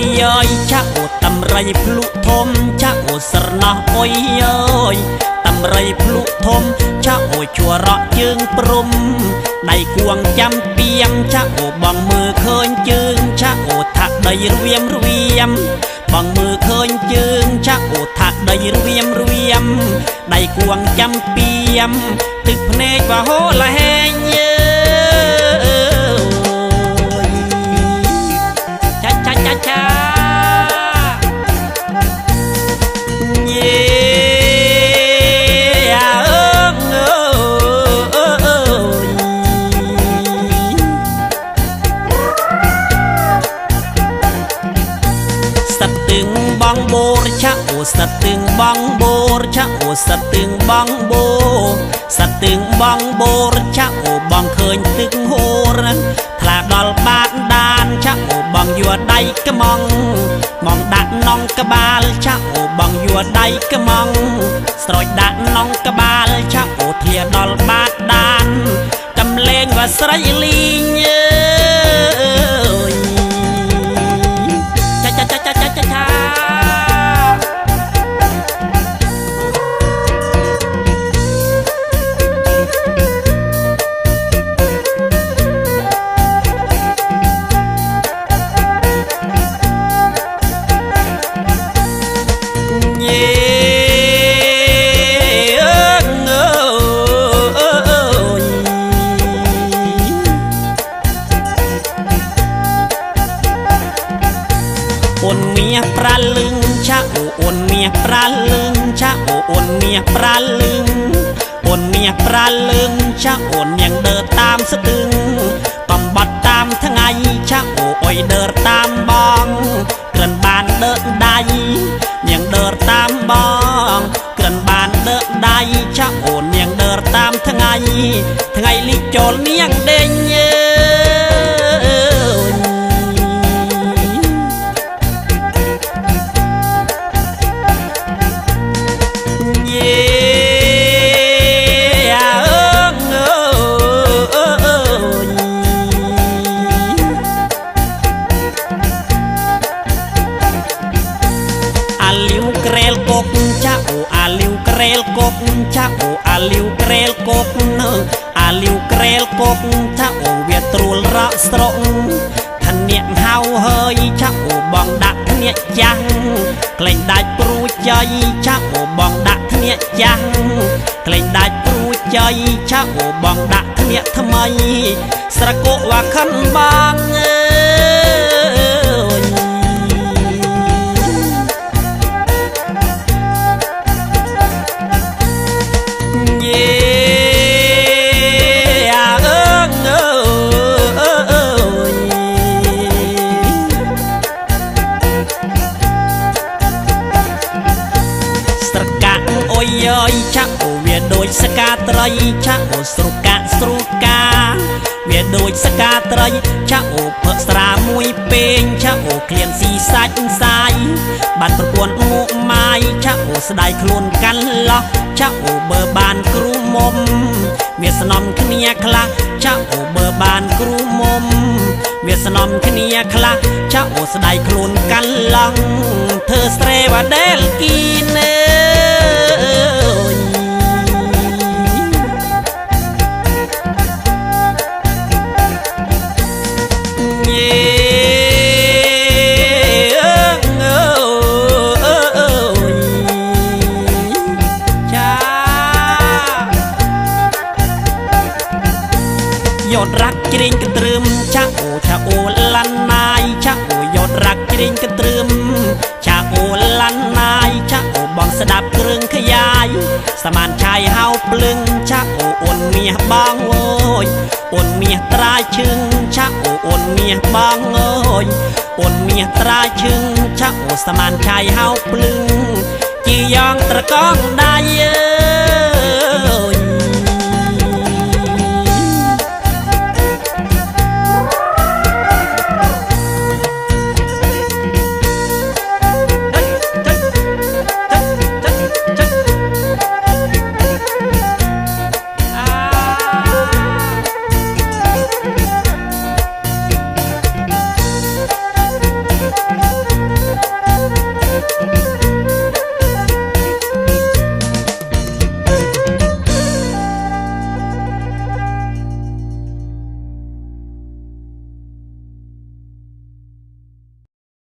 យអើយចាក់អូតម្រៃភ្លុធំចាក់អូស្រណោះអុយអើយតម្រៃភ្លុធំចាក់អូជួររកជើងព្រំដៃគួងចាំពីមចាក់អូបងមើលឃើញជើងចាក់អូថាក់ដីរវាមរវាមបងមើលឃើញជើងចាក់អូថាក់ដីរវាមរវាមដៃគួងចាំពីមទឹកភ្នែកបហូលហែងអើយ từng bong bô cha ô sat từng bong bô cha ô sat từng bong bô sat từng bong bô cha ô bong ឃើញទឹកហូរថ្លាដល់បាតដានចាក់អូបងយួរដៃក្មងមកដាក់នងក្បាលចាក់អូបងយួរដៃក្មងស្រោចដាក់នងក្បាលចាក់អូធ្លាដល់បាតដានកំលេងវាស្រីលីង មាសប្រាលឹងឆាអូអូនមាសប្រាលឹងឆាអូអូនមាសប្រាលឹងអូនមាសប្រាលឹងឆាអូនញ៉ាំងដើរតាមស្ទឹងបំបត្តិតាមថ្ងៃឆាអូអុយដើរតាមបងក្រិនបានដើរដៃញ៉ាំងដើរតាមបងក្រិនបានដើរដៃឆាអូនញ៉ាំងដើរតាមថ្ងៃថ្ងៃលីចូលនាងដេញ អូអាលីវក្រែលកុកនៅអាលីវក្រែលកុកចាអូវាត្រួលរកស្រកធនៈហៅហើយចាអូបងដាក់ធនៈចាស់ក្លែងដាច់ព្រួចចៃចាអូបងដាក់ធនៈចាស់ក្លែងដាច់ព្រួចចៃចាអូបងដាក់ធនៈថ្មី ស្រកកវាខិនបងអើ កាត្រីចាក់អូស្រុកាក់ស្រុកាវាដូចស្កាត្រីចាក់អូផឹកស្រាមួយពេងចាក់អូក្លៀនស៊ីសាច់សាយបានប្រពន្ធមុខម៉ាយចាក់អូស្ដាយខ្លួនកាន់ឡោះចាក់អូបើបានគ្រូមុំវាស្នំគ្នាខ្លះចាក់អូបើបានគ្រូមុំវាស្នំគ្នាខ្លះចាក់អូស្ដាយខ្លួនកាន់ឡោះធ្វើស្រែវ៉ាដែលគីន យត់រាក់ជ្រៀងកន្ទ្រឹមចាក់អូចាក់អូលាន់ណាយចាក់អូយត់រាក់ជ្រៀងកន្ទ្រឹមចាក់អូលាន់ណាយចាក់អូបងស្ដាប់គ្រឿងខ្យាយសមានឆាយហៅភ្លឹងចាក់អូអូនមាសបងអូយអូនមាសត្រាយឈឹងចាក់អូអូនមាសបងអូយអូនមាសត្រាយឈឹងចាក់អូសមានឆាយហៅភ្លឹងជាយ៉ាងត្រកងដៃយើ